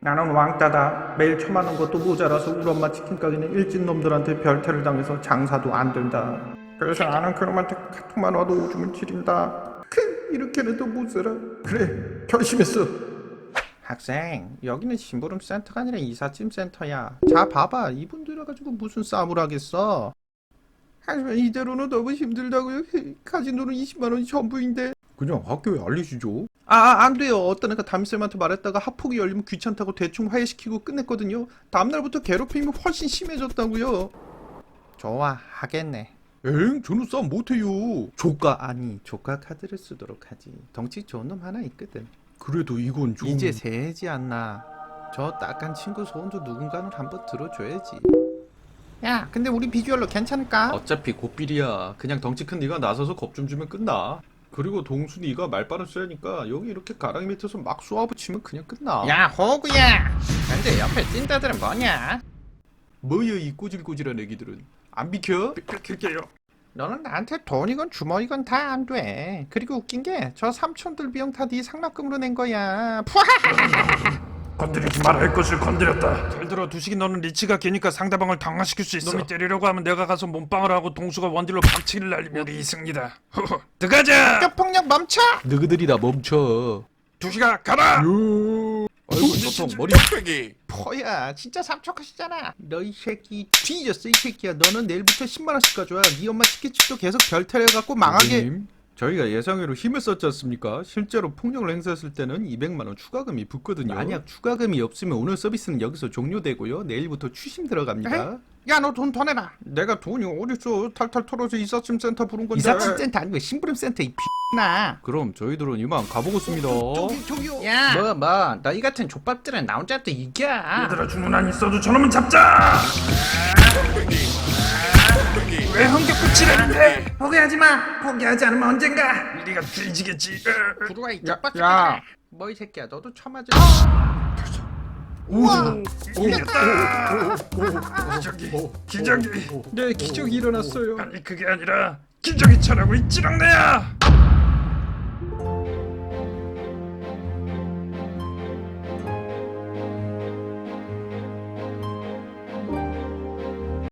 나는 왕따다. 매일 처맞는 것도 모자라서 우리 엄마 치킨 가게는 일진 놈들한테 별태를 당해서 장사도 안 된다. 그래서 나는 그놈한테 카톡만 와도 오줌을 지린다. 크, 이렇게는 또 못 살아. 그래, 결심했어. 학생, 여기는 심부름 센터가 아니라 이삿짐 센터야. 자, 봐봐. 이분들 가지고 무슨 싸움을 하겠어? 하지만 이대로는 너무 힘들다고요. 돈은 20만 원이 전부인데. 그냥 학교에 알리시죠. 아, 아, 안 돼요. 어떤 애가 담임쌤한테 말했다가 학폭이 열리면 귀찮다고 대충 화해시키고 끝냈거든요. 다음날부터 괴롭힘이 훨씬 심해졌다고요. 좋아, 하겠네. 엥? 저는 싸움 못해요. 조카, 아니, 조카 카드를 쓰도록 하지. 덩치 좋은 놈 하나 있거든. 그래도 이건 좀... 이제 세지 않나. 저 딱한 친구 소원도 누군가는 한번 들어줘야지. 야, 근데 우리 비주얼로 괜찮을까? 어차피 곧비리야. 그냥 덩치 큰 네가 나서서 겁 좀 주면 끝나. 그리고 동순이가 말빠른 쎄니까 여기 이렇게 가랑이 밑에서 막 쏘아붙이면 그냥 끝나. 야, 호구야. 근데 옆에 찐따들은 뭐냐? 뭐야 이 꼬질꼬질한 애기들은. 안 비켜? 비켜줄게요. 너는 나한테 돈이건 주머니건 다 안 돼. 그리고 웃긴 게 저 삼촌들 비용 다 네 상납금으로 낸 거야. 푸하! 건드리지 말아야 할 것을 건드렸다. 잘 들어 두식이 너는 리치가 걔니까 상대방을 당황시킬 수 있어 놈이 때리려고 하면 내가 가서 몸빵을 하고 동수가 원딜로 박치기를 날리면 우리 이승리다 호호 들어가자 폭력 멈춰! 너희들이 다 멈춰. 두식아 가라 아이고 저통 머리. 포야 진짜 삼척하시잖아. 너 이 새끼 뒤졌어 이 새끼야. 너는 내일부터 10만 원씩 가져와. 네 엄마 치킨집도 계속 별 타려갖고 망하게. 선생님, 저희가 예상외로 힘을 썼지 않습니까? 실제로 폭력을 행사했을 때는 200만 원 추가금이 붙거든요. 만약 추가금이 없으면 오늘 서비스는 여기서 종료되고요. 내일부터 추심 들어갑니다. 야 너 돈 더 내놔. 내가 돈이 어딨어? 탈탈 털어서 이삿짐 센터 부른 건데. 이삿짐 센터 아니고 심부름 센터 이 X나. 그럼 저희들은 이만 가보겠습니다. 저기 저기요. 야. 뭐 뭐. 너희 같은 족밥들은 나 혼자 또 이겨. 얘들아 주문 안 있어도 저놈은 잡자. 왜 흥격붙이라는데 포기하지 마. 포기하지 않으면 언젠가. 우리가 뒤지겠지 들어와 이 야, 야. 뭐이 새끼야 너도 처맞아. 기적이 기적이 네, 기적이 일어났어요. 아니 그게 아니라 기적이 차라고 있지랑내야